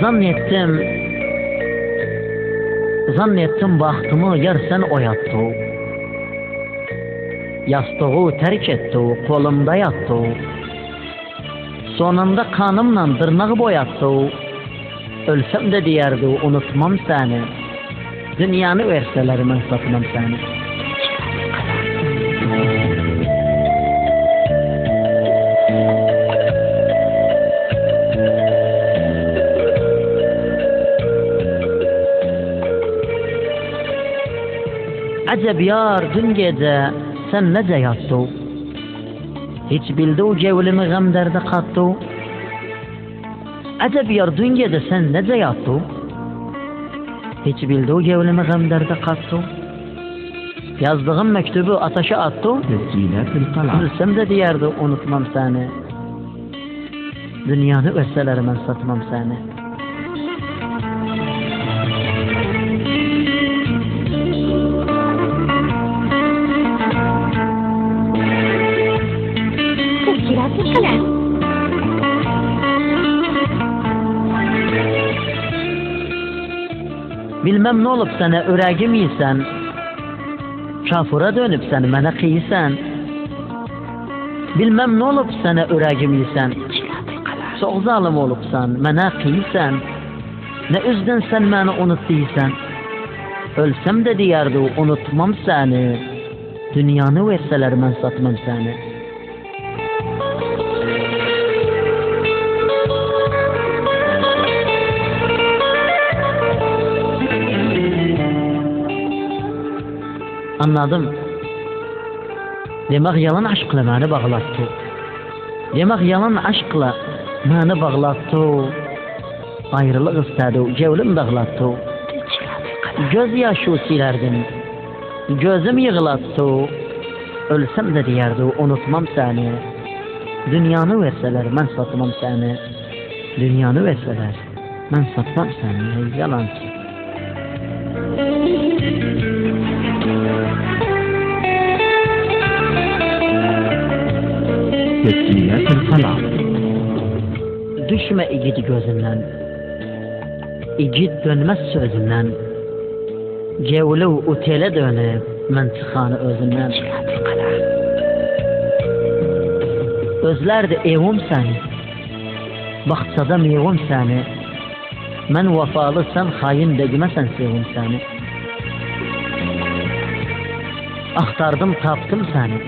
Zannettim, zannettim bahtımı yersen oyattı. Yastığı terk etti, kolumda yattı. Sonunda kanımla tırnağı boyattı. Ölsem de diyerdi, unutmam seni. Dünyanı verseler ben satmam seni. Acep yar dün gece sen nece yattı? Hiç bildi o cevlimi gam derde kattı? Acep yar dün gece sen nece yattı? Hiç bildi o cevlimi gam derde kattı? Yazdığım mektubu ataşa attı. Bilsem de diyerdi unutmam seni. Dünyanı verseler satmam seni. Bilmem ne olup sana öregim yiysen, Kafura dönüp sen bana kıysan. Bilmem ne olup sana öregim yiysen, Çok zalim olupsan, bana kıysan. Ne üzdün sen beni unuttuysan. Ölsem de diyerdi unutmam seni. Dünyanı verseler ben satmam seni. Anladım. Demek yalan aşkla beni bağlattı. Demek yalan aşkla beni bağlattı. Ayrılık istedi, cevlim dağlattı. Göz yaşı silerdim. Gözüm yığlattı. Ölsem de diyerdi unutmam seni. Dünyanı verseler ben satmam seni. Dünyanı verseler ben satmam seni. Yalancı. Teslimiyet selam. Düşmə igid gözündən, igid dönməz sözündən, Gevlu otelə dönüb, mən çıxanı özündən. Özlərdir evim səni, baxçada meyvim səni, mən vəfalı sən xain dəqiməsən sevim səni. Axtardım, tapdım səni,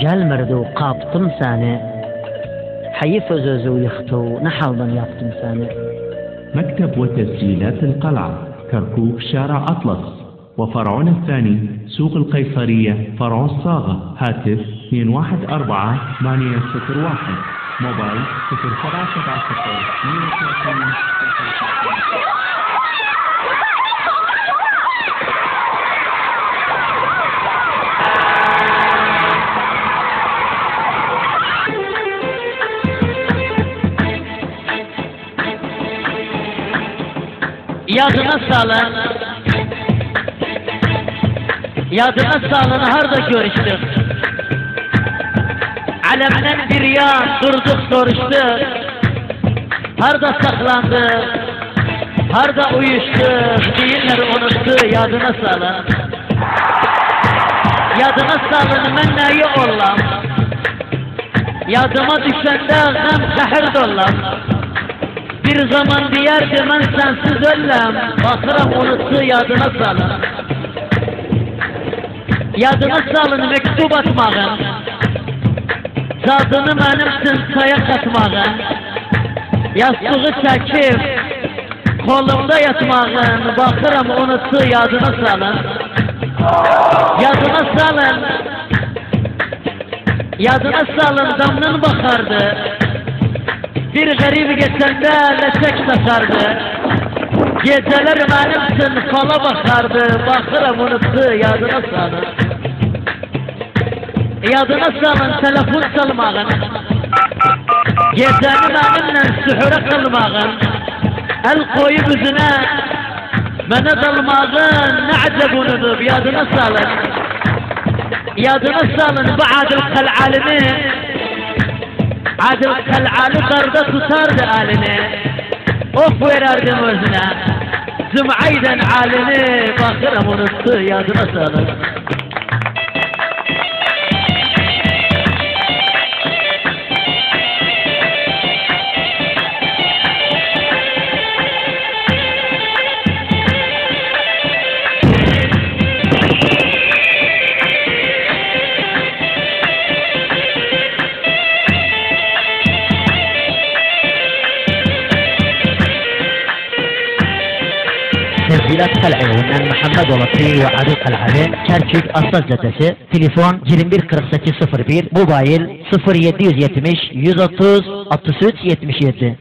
جال مردو قاب طمسانة حيف زوزو يختو نحوضا ياف طمسانة مكتب وتسجيلات القلعة كركوك شارع أطلس. وفرعنا الثاني سوق القيصرية فرع الصاغة. هاتف 214 801 موبايل 0770 Yadına salın. Yadına salın harda görüştük. Alemden bir yan durduk soruştuk. Harda saklandık. Harda uyuştuk. Değiller unuttu yadına salın. Yadına salın ben neyi olam. Yadıma düşende gam zehir dollam. Bir zaman diyerdi ben sensiz öllem Bakıram unuttu yadına salın Yadına salın mektup atmağın Zadını benimsin saya katmağın Yastığı çekip Kolumda yatmağın Bakıram unuttu yadına salın Yadına salın. Yadına salın damdan bakardı bir garip geçende leçek takardı. Geceler benimsin fala bakardı. Bakıram unuttu yadına salın. Yadına salın telefon çalmağın. Geceni benimle sühüre kılmağın. El koyup üzüne Mene dalmağın ne acep unutup yadına salın. Yadına salın bu adil kal alimi Adil kal'alı karda tutardı elini. Of verirdim özüne. Züm'ayden alini bakırım unuttu yadına salır. Tel evinden Muhammed Olası ve Arif El Ali Kerkük Aslas Caddesi Telefon 2148 01 Mobil 0770 130 63 77